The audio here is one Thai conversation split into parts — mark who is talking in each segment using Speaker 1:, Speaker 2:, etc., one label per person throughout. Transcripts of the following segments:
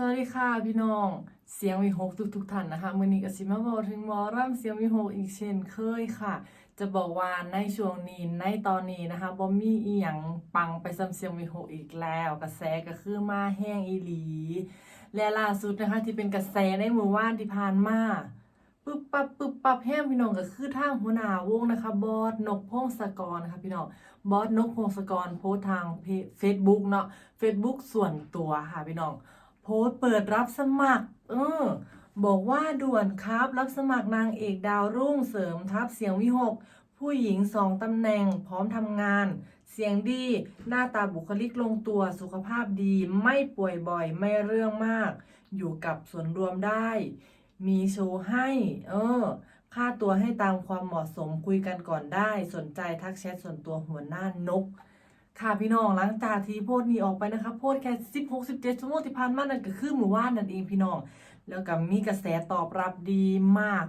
Speaker 1: สวัสดีค่ะพี่น้องเสียงวีหกทุกทุกท่านนะคะมือนี้ก็สิมาบอกถึงหมอร่ำเสียงวีหกอีกเช่นเคยค่ะ จะบอกว่าในช่วงนี้ในตอนนี้นะคะบ่มีอีหยังปังไปซ้ำเสียงวีหกอีกแล้ว กระแสก็คือมาแห้งอีหลี และล่าสุดนะคะที่เป็นกระแสในมือว่านที่ผ่านมาปึ๊บปับปึ๊บปับแห้งพี่น้องก็คือทางหัวหน้าวงนะคะ บอสนกพงศกรนะคะพี่น้องบอสนกพงศกรโพสต์ทางเฟซบุ๊กเนาะเฟซบุ๊กส่วนตัวค่ะพี่น้อง พสต์เปิดรับสมัคร เออ บอกว่าด่วนครับรับสมัครนางเอกดาวรุ่งเสริมทัพเสียงวิหก ผู้หญิงสองตำแหน่งพร้อมทำงาน เสียงดี หน้าตาบุคลิกลงตัวสุขภาพดีไม่ป่วยบ่อยไม่เรื่องมาก อยู่กับส่วนรวมได้ มีโชว์ให้ เออ ค่าตัวให้ตามความเหมาะสมคุยกันก่อนได้ สนใจทักแชทส่วนตัวหัวหน้านก ค่ะพี่น้องหลังจากที่โพสนี้ออกไปนะคะโพสแค่สิบหกสิบเจ็ดชั่วโมงที่ผ่านมานั่นก็คือหมู่ว่านนั่นเองพี่น้อง แล้วก็มีกระแสตอบรับดีมาก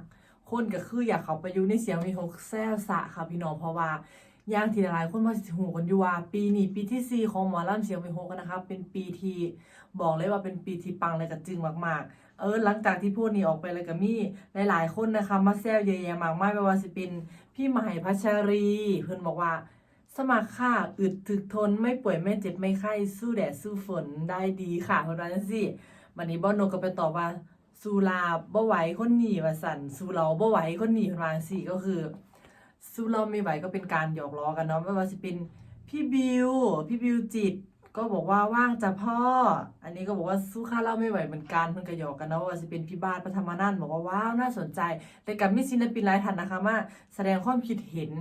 Speaker 1: คนก็คืออยากเขาไปอยู่ในเสียงวีหกแซ่สะค่ะพี่น้องเพราะว่าย่างทีหลายคนมาสิหูกันอยู่ว่า ปีนี้ปีที่สี่ของหมอลำเสียงวีหกนะคะเป็นปีที่บอกเลยว่าเป็นปีที่ปังเลยกับจึงมากๆ เออหลังจากที่โพสนี้ออกไปเลยก็มีหลายๆ คนนะคะมาแซวเยอะแยะมากมายไม่ว่าจะเป็นพี่ใหม่พัชรี เพื่อนบอกว่า สมัครค่ะอึดถึกทนไม่ป่วยไม่เจ็บไม่ไข้สู้แดดสู้ฝนได้ดีค่ะเพราะฉะนั้นสิวันนี้บอนโนก็ไปตอบว่าสูลาบ่ไหวคนหนีว่าสันสูเราบ่ไหวคนหนีประมาสี่ก็คือสูเราไม่ไหวก็เป็นการหยอกล้อกันเนาะไม่ว่าจะเป็นพี่บิวพี่บิวจิต ก็บอกว่าว่างจะพ่อ อันนี้ก็บอกว่าสู้ข้าเล่าไม่ไหวเหมือนกันเพิ่นก็หยอกกันเนาะว่าจะเป็นพี่บ้านปฐมนันบอกว่าว้าวน่าสนใจ แต่กับมิศิลปินหลายท่านนะคะมาแสดงความคิดเห็น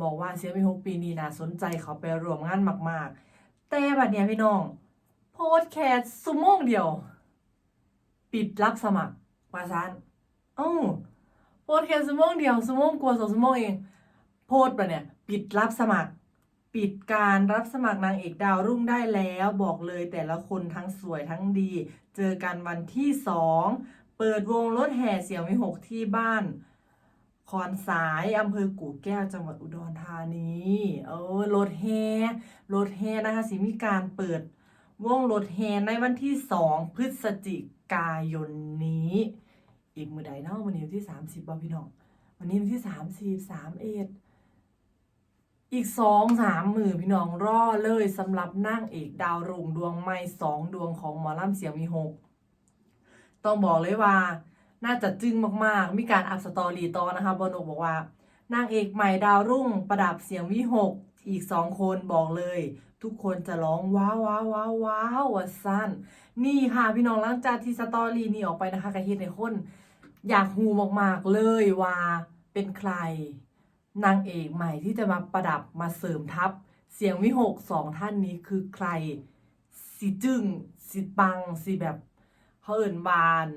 Speaker 1: บอกว่าเสียมีหกปีนี้นะสนใจเขาไปรวมงานมาก ๆ แต่บัดเนี้ยพี่น้อง โพสแค่สุโมงเดียว ปิดรับสมัครว่าซันเอ้าโพสแค่สุโมงเดียวสุโมงกลัวสองสุโมงเอง โพสต์บัดเนี่ย ปิดรับสมัคร ปิดการรับสมัครนางเอกดาวรุ่งได้แล้วบอกเลยแต่ละคนทั้งสวยทั้งดี เจอกันวันที่สองเปิดวงรถแห่เสี่ยวมิหกที่บ้าน คอนสายอำเภอกู่แก้วจังหวัดอุดรธานี เออรถแห่รถแห่นะคะสิมีการเปิดวงรถแห่ในวันที่สองพฤศจิกายนนี้ อีกมือใดเนาะวันนี้วันที่สามสิบบ่พี่น้อง วันนี้วันที่สามสิบสามเอ็ดอีกสองสามมือพี่น้องรอเลยสำหรับนางเอกดาวรุ่งดวงใหม่สองดวงของหมอลำเสียงมีหกต้องบอกเลยว่า น่าจะจึ้งมากๆ มีการอัพสตอรี่ต่อนะคะบอนกบอกว่านางเอกใหม่ดาวรุ่งประดับเสียงวิหกอีกสองคนบอกเลย ทุกคนจะร้องว้าวว้าวว้าวว้าววัสั้นนี่ค่ะพี่น้องหลังจากที่สตอรี่นี้ออกไปนะคะกระเฮ็ดในคน อยากหูมากๆเลยว่าเป็นใคร นางเอกใหม่ที่จะมาประดับมาเสริมทัพ เสียงวิหกสองท่านนี้คือใคร สิจึ้งสิปังสิแบบเขาเอิ่นบาน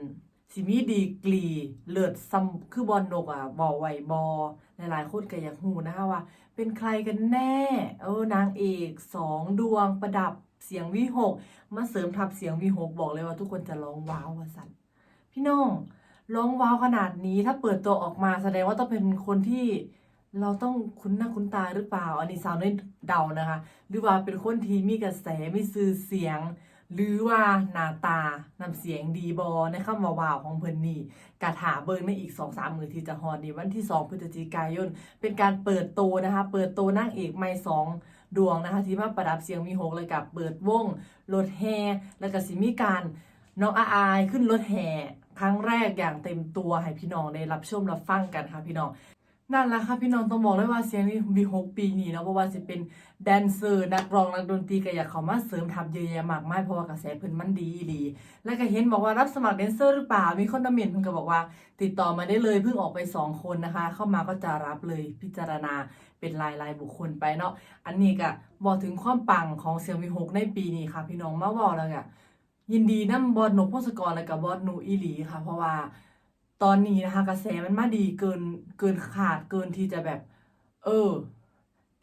Speaker 1: สิมีดีกรีเลือดซ้ำคือบอลนกอะบอไหวบอหลายๆคนก็อยากหูนะคะว่า เป็นใครกันแน่ เออนางเอกสองดวงประดับเสียงวิหกมาเสริมทับเสียงวิหกบอกเลยว่าทุกคนจะร้องว้าวว่าสันพี่น้องร้องว้าวขนาดนี้ถ้าเปิดตัวออกมาแสดงว่าต้องเป็นคนที่เราต้องคุ้นหน้าคุ้นตาหรือเปล่า อันนี้สาวน้อยเดานะคะ หรือว่าเป็นคนที่มีกระแสมีสื่อเสียง หรือว่าหน้าตานำเสียงดีบอในคำว่าวาวของเพิ่นนี่กะถาเบิงในอีกสองสามมือที่จะฮอดนี่วันที่สองพฤศจิกายน เป็นการเปิดโตวนะคะ เปิดโตวนางเอกไม่สองดวงนะคะ ที่มาประดับเสียงมีหกเลยกับเปิดวงรถแห่แล้วก็สิมีการน้องอาอายขึ้นรถแห่ครั้งแรกอย่างเต็มตัวให้พี่น้องได้รับชมรับฟังกันค่ะพี่น้อง นั่นแหละค่ะพี่น้องต้องบอกเลยว่าเสียงนี้วีหกปีนี้เนาะเพราะว่าจะเป็นแดนเซอร์นักร้องนักดนตรีก็อยากเขามาเสริมทัพเยอะแยะมากมายเพราะว่ากระแสเพิ่นมันดีอีแล้วก็เห็นบอกว่ารับสมัครแดนเซอร์หรือเปล่ามีคนดำเมนเพิ่นก็บอกว่า ติดต่อมาได้เลยเพิ่งออกไปสองคนนะคะ เข้ามาก็จะรับเลยพิจารณาเป็นรายรายบุคคลไปเนาะอันนี้ก็บอกถึงความปังของเสียงวีหกในปีนี้ค่ะ พี่น้องมาบอกแล้วก็ยินดีนํบอสนกพงศกรและกับบอสหนูอีหลีค่ะ เพราะว่า ตอนนี้นะคะ กระแสมันมาดีเกินเกินขาดเกินที่จะแบบ เออ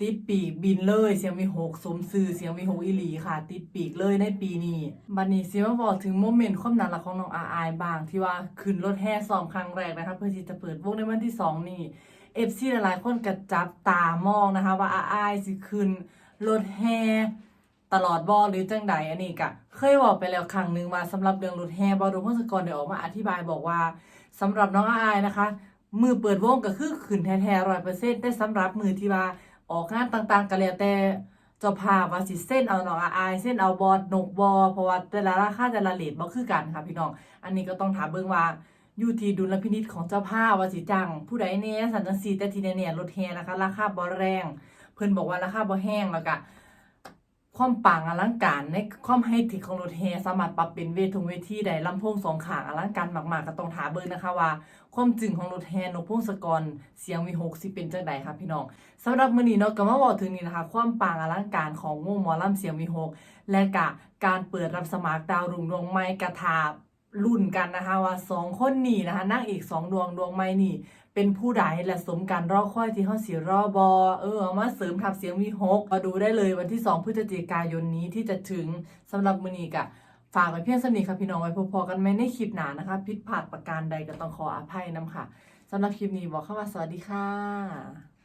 Speaker 1: ติดปีกบินเลยเสียงมีหกสมซื่อเสียงมีหกอีหลีค่ะ ติดปีกเลยในปีนี้บัดนี้สิมาบอกถึงโมเมนต์ความน่ารักของน้องอาอายบางที่ว่าขึ้นรถแห่ซ้อมครั้งแรกนะคะเพื่อที่จะเปิดวงในวันที่สองนี่เอฟซีหลายๆคนก็จับตามองนะคะ ว่าอาอายสิขึ้นรถแห่ ตลอดบ่หรือจังใดอันนี้ก็เคยบอกไปแล้วครั้งหนึ่งว่าสำหรับเรื่องรถแห่บอดูพงศกรได้ออกมาอธิบายบอกว่าสำหรับน้องอายนะคะ มือเปิดวงก็คือขึ้นแท้ๆร้อยเปอร์เซ็นต์แต่สำหรับมือที่ว่าออกงานต่างๆก็แล้วแต่เจ้าภาพว่าสิเส้นเอาน้องอายเส้นเอาบอดนกบอเพราะว่าแต่ละราคาแต่ละเลทบ่คือกันค่ะพี่น้อง อันนี้ก็ต้องถามเบิ่งว่าอยู่ที่ดุลพินิจของเจ้าภาพว่าสิจ้างผู้ใดแน่สันจังซี่แต่ทีแน่ๆรถแห่นะคะ ราคาบ่แรง เพิ่นบอกว่าราคาบ่แห้งแล้วก็ ความปังอลังการในความไฮเทคของรถแฮสามารถปรับเป็นเวทุงเวทีได้ลำโพงสองขางอลังการมากๆก็ต้องถามเบิ่งนะคะว่า ความจึงของรถแฮนกพงศกรเสียงวีหกสิเป็นจังใดค่ะพี่น้องสำหรับมื้อนี้เนาะก็มาบอกถึงนี่นะคะ ความปังอลังการของวงหมอลำเสียงวีหกและกะการเปิดรับสมัครดาวรุ่งดวงใหม่กระทา รุ่นกันนะคะว่าสองคนนี้นะคะนางเอกสองดวงดวงใหม่นี่ เป็นผู้ใดและสมการรอค่อยที่เขาสีรอบอเออเอามาเสริมทับเสียงวีหกมาดูได้เลยวันที่ 2พฤศจิกายนนี้ที่จะถึงสำหรับมือนี้กะฝากไว้เพียงสำนีค่ะพี่น้องไว้พอๆกันไหมในคลิปหนานะคะผิดพลาดประการใดก็ต้องขออภัยนำค่ะสำหรับคลิปนี้บอกเข้ามาสวัสดีค่ะ